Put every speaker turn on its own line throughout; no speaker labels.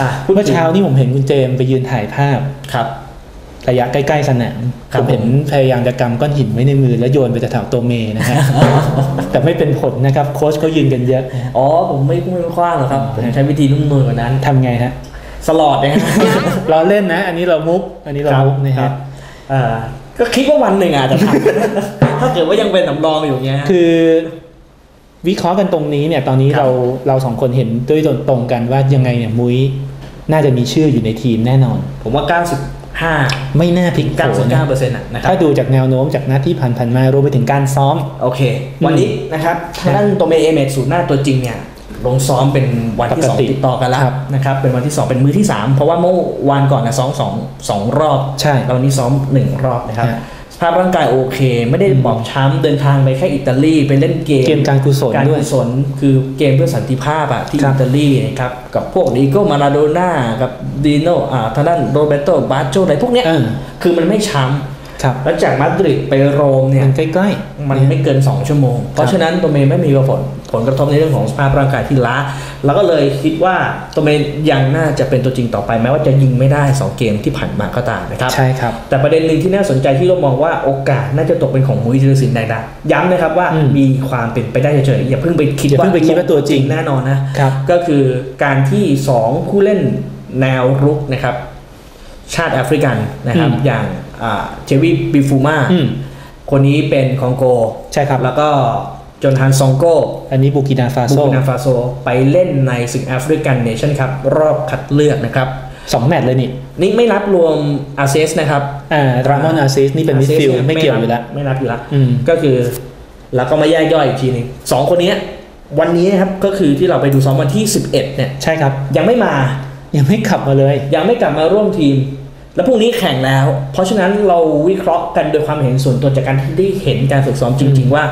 อะพูด
เมื่อ
ถึง
เช้านี่ผมเห็นคุณเจมส์ไปยืนถ่ายภาพ
ครับ
ระยะใกล้ๆสนาม
ครั
ผ
บ
มเห็นพยายามจะกำก้อนหินไว้ในมือแล้วโยนไปแถวๆตัวเมย์นะฮะแต่ไม่เป็นผลนะครับโค้ชเขายืนกันเยอะ
อ๋อผมไม่ไม่คว้างหรอกครับผมใช้วิธีนุ่มนวลกว่านั้น
ทำไงฮะ
สลอดนะฮะ
เราเล่นนะ อันนี้เรามุก อันนี้เรามุกนะ
ครั
ฮะ
บอ่าก็คิดว่าวันหนึ่งอาจจะทำถ้าเกิดว่ายังเป็นสำรองอยู่เงี้ย
คือวิเคราะห์กันตรงนี้เนี่ยตอนนี้
ครับ
เราเราสองคนเห็นด้วยตรงกันว่ายังไงเนี่ยมุ้ย น่าจะมีชื่ออยู่ในทีมแน่นอน
ผมว่า 95
ไม่น่าพลิกโผ
99
นะ
เปอร์เซ็นต์นะครั
ถ้า
บ
ดูจากแนวโน้มจากหน้าที่ผ่านๆมารวมไปถึงการซ้อม
โอเค วันนี้นะครับทางด้านโตเมเอเมดศูนย์หน้าตัวจริงเนี่ยลงซ้อมเป็นวันที่
ปกติ
2ติดต่อกันแล้ว
ครับ
นะครับเป็นวันที่ 2 เป็นมือที่ 3 เพราะว่าเมื่อวานก่อนนะซ้อมสองสองรอบ
ใช่
แล้ววันนี้ซ้อม 1 รอบนะครับ
ฮะ
ส ภาพร่างกายโอเค ไม่ได้บอบช้ำเดินทางไปแค่อิตาลีไปเล่นเกม
เกมการกุศล
การ
ด้วย
กุศลคือเกมเพื่อสันติภาพอะที่
ครั
อิ
บ
ตาลีนะครับกับพวกดิโก้มาราโดน่ากับดิโนอ่าทางด้านโรเบโตบาโจอะไรพวกเนี้ย
เออ
คือมันไม่ช้
ครับำ
แล้วจากมาดริดไปโรมเนี่ย
มันใกล้ๆ
มันไม่เกิน 2 ชั่วโมง เพราะฉะนั้นตัวเมย์ไม่มีผลผลกระทบในเรื่องของสภาพร่างกายที่ล้า แล้วก็เลยคิดว่าตัวเมย์ยังน่าจะเป็นตัวจริงต่อไปแม้ว่าจะยิงไม่ได้ 2 เกมที่ผ่านมาก็ตามนะครับ
ใช่ครับ
แต่ประเด็นหนึ่งที่น่าสนใจที่เรามองว่าโอกาสน่าจะตกเป็นของมุ้ยธีรศิลป์แดงดาย้ำนะครับว่า
อืม
มีความเป็นไปได้เฉยๆอย่าเพิ่งไปคิด
อย่าเพิ่งไปคิดว่าตัวจริง
แน่นอนนะครับก็คือการที่ 2 คู่เล่นแนวรุกนะครับชาติแอฟริกันนะครับ
อืม
อย่างอ่า เจวีบิฟูมา
อืม
คนนี้เป็นคองโก
ใช่ครับ
แล้วก็จนฮันซองโก
อันนี้บูกินาฟา
บู
โซ
กินาฟาโซ ไปเล่นในศึกแอฟริกันเนชั่นครับ รอบคัดเลือกนะครับ
สองแมตช์เลยนี่
นี่ไม่รับรวมอาเซสนะครับ
อ่ารามอนอาซิสนี่เป็นมิดฟิลด์ไม่เกี่ยวอยู่แล้ว
ไม่รับอยู่แล้ว
อืม
ก็คือ แล้วก็มาแยกย่อยอีกทีหนึงสองคนเนี้ยวันนี้นะครับก็คือที่เราไปดูซ้อมวันที่ 11 เนี่ย
ใช่ครับ
ยังไม่มา
ยังไม่ขับมาเลย
ยังไม่กลับมาร่วมทีม แล้วพรุ่งนี้แข่งแล้ว เพราะฉะนั้นเราวิเคราะห์กันโดยความเห็นส่วนตัวจากการที่ได้เห็นการฝึกซ้อมจริง ๆ ว่า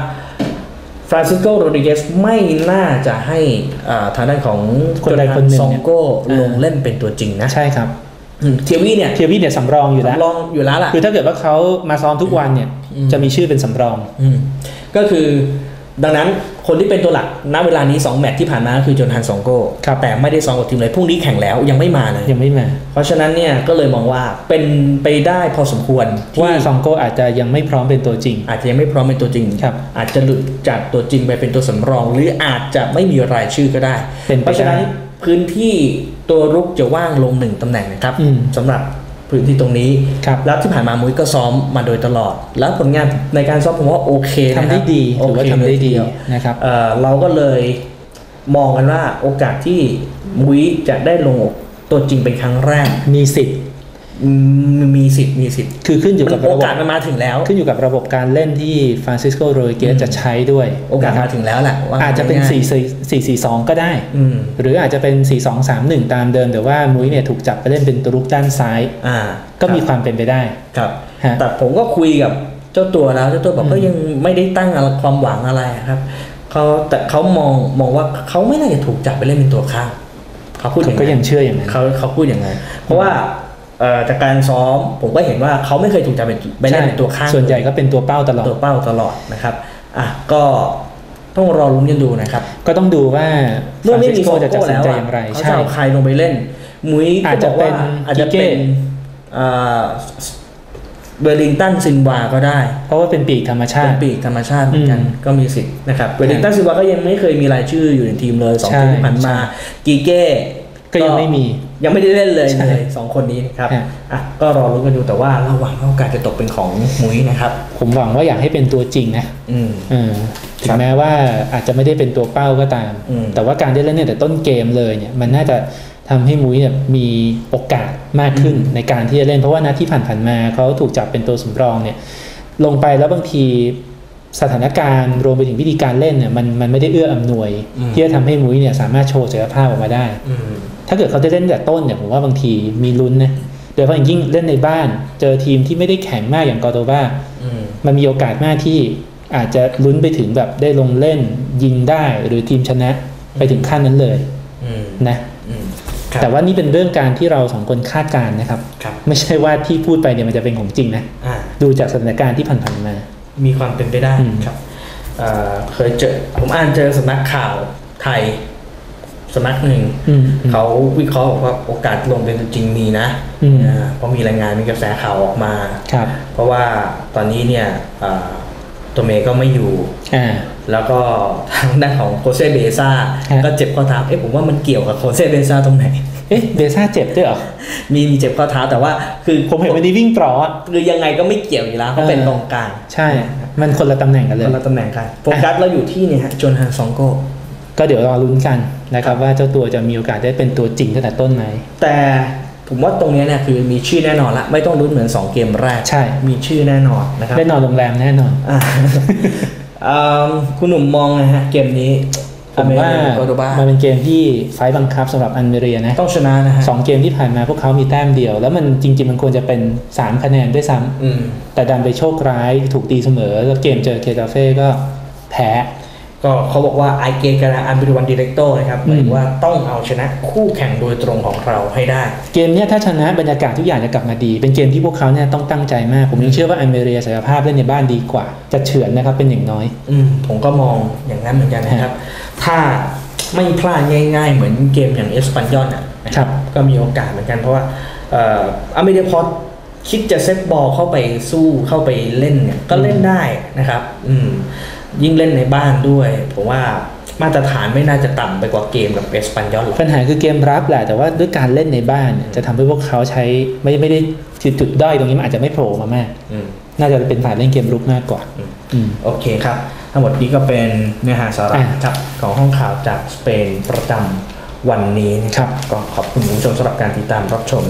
ฟรานซิสโกโรดิเกสไม่น่าจะให้อ่าทางด้านของ
คนใดคนหนึ่ง
ซอง
เนี่ย
โก้
อ่า
ลงเล่นเป็นตัวจริงนะ
ใช่ครับ
อืมเทียวี่เนี่ย
เทียวี่เนี่ยสำรองอยู่แล้ว
สำรองอยู่แล้วล่ะ
คือถ้าเกิดว่าเขามาซ้อมทุกวันเนี่ย
อืม
จะมีชื่อเป็นสำรอง
อืมก็คือ ดังนั้นคนที่เป็นตัวหลักณเวลานี้ 2 แมตช์ที่ผ่านมาก็คือโจนฮันซองโก้
ครับ
แต่ไม่ได้ซ้อมกับทีมเลยพรุ่งนี้แข่งแล้วยังไม่มาเลย
ยังไม่มา
เพราะฉะนั้นเนี่ยก็เลยมองว่าเป็นไปได้พอสมควรที่
ว่าซองโกอาจจะยังไม่พร้อมเป็นตัวจริง
อาจจะยังไม่พร้อมเป็นตัวจริง
ครับ
อาจจะหลุดจากตัวจริงไปเป็นตัวสำรอง หรืออาจจะไม่มีรายชื่อก็ได้
เป็นไป
เพราะฉะนั้น
ได้
พื้นที่ตัวรุกจะว่างลงหนึ่งตำแหน่งนะครับ
อืม
สำหรับ พื้นที่ตรงนี้
ครับ
แล้วที่ผ่านมามุ้ยก็ซ้อมมาโดยตลอด แล้วผลงานในการซ้อมผมว่าโอเคนะค
ทำ
รับ
ได้ดีถือว่า
โเค
ทำได้
เลยที
ดี
เยว
นะครับ
เอ่อเราก็เลยมองกันว่าโอกาสที่มุ้ยจะได้ลงตัวจริงเป็นครั้งแรก
มีสิทธิ์
อื มมีสิทธิ์มีสิทธิ์
คือขึ้นอยู่กับ
โอ
ระบบ
กาสมันมาถึงแล้ว
ขึ้นอยู่กับระบบการเล่นที่ฟรานซิสโกโรเก
อื
ส
ม
จะใช้ด้วย
โอกาส
นะค
มา
รับ
ถึงแล้วแหละว่
อาจจะเป็น
ง่าย
4 4 4 2 ก็ได้
อืม
หรืออาจจะเป็น 4 2 3 1 ตามเดิม แต่ว่ามุ้ยเนี่ยถูกจับไปเล่นเป็นตัวรุกด้านซ้าย
อ่า
ก็มีความเป็นไปได้
ครับ
ฮะ
แต่ผมก็คุยกับเจ้าตัวแล้วเจ้าตัวบอก
อืม
ก็ยังไม่ได้ตั้งอะไรความหวังอะไรครับเขาแต่เขามองมองว่าเขาไม่น่าจะถูกจับไปเล่นเป็นตัวข้างเขาพูดอย่าง
ก็
นั้
ยัง
น
เชื่ออย่างนั้น
เขาเขาพูดอย่างนั้นเพราะว่าเอ่อ จากการซ้อมผมก็เห็นว่าเขาไม่เคยถูกจับเป็นไปเล่นเป็นตัวข้าง
ส่วนใหญ่ก็เป็นตัวเป้าตลอด
ตัวเป้าตลอดนะครับอะก็ต้องรอลุ้นกันดูนะครับ
ก็ต้องดูว่าฟ
เมื่อ
ราน
ไม่
ซิ
มี
สโก
โซ
จะตัด
โก้
สิน
แล้ว
ใจ
อะ
อย่างไร
เขาจะ
ใช่
เอาใครลงไปเล่น มุ้ย
อาจจะ
ก็บอกว่า
เป็น
อาจจะเป็น
กิเก้
เวลลิงตันซินวาก็ได้
เพราะว่าเป็นปีกธรรมชา
เป็น
ติ
ปีกธรรมชาติเหมือนกัน
อืม
ก็มีสิทธิ์นะครับเวลลิงตันซินวาก็ยังไม่เคยมีรายชื่ออยู่ในทีมเลยสอง
ใช่
ทีมที่ผ่านมา
ใช่
กีเก้
ก็ยังไม่มี
ยังไม่ได้เล่นเลย
ใช่
เลยสองคนนี้นะครับ
ฮะ
อะก็รอรุ้นกันดูแต่ว่าเราหวังว่าโอกาสจะตกเป็นของมุ้ยนะครับ
ผมหวังว่าอยากให้เป็นตัวจริงนะ
อืม
เออถึ
ครั
ง
บ
แม้ว่าอาจจะไม่ได้เป็นตัวเป้าก็ตาม
อืม
แต่ว่าการได้เล่นเนี่ยแต่ต้นเกมเลยเนี่ยมันน่าจะทำให้มุ้ยเนี่ยมีโอกาสมากขึ้นในการที่จะเล่นเพราะว่านัดที่ผ่านๆมาเขาถูกจับเป็นตัวสำรองเนี่ยลงไปแล้วบางที สถานการณ์รวมไปถึงวิธีการเล่นเนี่ยมันมันไม่ได้เอื้ออำนวย
อืม
ที่จะทำให้มุ้ยเนี่ยสามารถโชว์ศักยภาพออกมาได้
อืม
ถ้าเกิดเขาได้เล่นแต่ต้นเนี่ยผมว่าบางทีมีลุ้นนะโดยเฉพาะอย่างยิ่งเล่นในบ้าน เจอทีมที่ไม่ได้แข็งมากอย่างกอโตบา
อืม
มันมีโอกาสมากที่อาจจะลุ้นไปถึงแบบได้ลงเล่นยิงได้หรือทีมชนะไปถึงขั้นนั้นเลย
อืม
นะ
อืมครับ
แต่ว่านี่เป็นเรื่องการที่เราสองคนคาดการณ์นะครับ
ครับ
ไม่ใช่ว่าที่พูดไปเนี่ยมันจะเป็นของจริงนะ
อ่า
ดูจากสถานการณ์ที่ผ่านๆมา
มีความเป็นไปได้
อืม
ครับเอ่อเคยเจอผมอ่านเจอสำนักข่าวไทยสำนักหนึ่ง
อืม
เขาวิเคราะห์บอกว่าโอกาสลงเป็นตัวจริงมีนะ
อืม
อ่าเพราะมีรายงานมีกระแสข่าวออกมา
ครับ
เพราะว่าตอนนี้เนี่ยอ่าตัวเมย์ก็ไม่อยู่
อ่า
แล้วก็ทางด้านของโคเซเบซ่า
ฮะ
ก็เจ็บข้อเท้าเอ๊ะผมว่ามันเกี่ยวกับโคเซเบซ่าตรงไหน
เอ๊ะเบซ่าเจ็บด้วยเหรอ
มีมีเจ็บข้อเท้าแต่ว่า คือ
ผมเห็นวันนี้วิ่งปลออะ
คือยังไงก็ไม่เกี่ยวอยู่แล้วเขาเป็นกองกลาง
ใช่ มันคนละตำแหน่งกันเลย
คนละตำแหน่งกันโฟกัสเราอยู่ที่เนี่ยฮะจนฮันซองโก
ก็เดี๋ยวรอลุ้นกันนะครับว่าเจ้าตัวจะมีโอกาสได้เป็นตัวจริงตั้งแต่ต้นไหม
แต่ผมว่าตรงเนี้ยเนี่ยคือมีชื่อแน่นอนละไม่ต้องลุ้นเหมือน 2 เกมแรก
ใช่
มีชื่อแน่นอนนะครับ
ได้นอนโรงแรมแน่นอน
อ่าอืมคุณหนุ่มมองไงฮะเกมนี้
ผมว่า
โกโดบา
มันเป็นเกมที่ไฟต์บังคับสำหรับอันเมเรียนะ
ต้องชนะนะฮะ
สองเกมที่ผ่านมาพวกเขามีแต้มเดียว แล้วมันจริง ๆ มันควรจะเป็น 3 คะแนนด้วยซ้ำ
อืม
แต่ดันไปโชคร้ายถูกตีเสมอ แล้วเกมเจอเคตาเฟ่ก็แพ้
ก็เขาบอกว่าไอเกมกันอันเป็นวันดีเรกโตนะครับหมายถึงว่าต้องเอาชนะคู่แข่งโดยตรงของเราให้ได้
เกมเนี้ยถ้าชนะบรรยากาศทุกอย่างจะกลับมาดี เป็นเกมที่พวกเขาเนี่ยต้องตั้งใจมาก ผมยังเชื่อว่าอันเมเรียศักยภาพเล่นในบ้านดีกว่า จะเฉือนนะครับเป็นอย่างน้อยอื
อืมผมก็มองอย่างนั้นเหมือนกันนะครับ ถ้าไม่พลาดง่าย ๆ เหมือนเกมอย่างเอสปันยอนอะนะครับก็มีโอกาสเหมือนกันเพราะว่าเอ่ออเมริกาพอคิดจะเซตบอลเข้าไปสู้เข้าไปเล่นเนี่ยก็เล่นได้นะครับ อืม ยิ่งเล่นในบ้านด้วย ผมว่ามาตรฐานไม่น่าจะต่ำไปกว่าเกมกับเอสปันยอนหรอก
ปัญหาคือเกมรับแหละแต่ว่าด้วยการเล่นในบ้านเนี่ยจะทำให้พวกเขาใช้ไม่ไม่ได้จุดด้อยตรงนี้มันอาจจะไม่โผล่มามาก
อืม
น่าจะเป็นฝ่ายเล่นเกมรุกมากกว่า
อืม
อืม
โอเคครับ ทั้งหมดนี้ก็เป็นเนื้อหาสาระ
อะ
ครับของห้องข่าวจากสเปนประจำวันนี้นะครับก็ขอบคุณคุณผู้ชมสำหรับการติดตามรับชม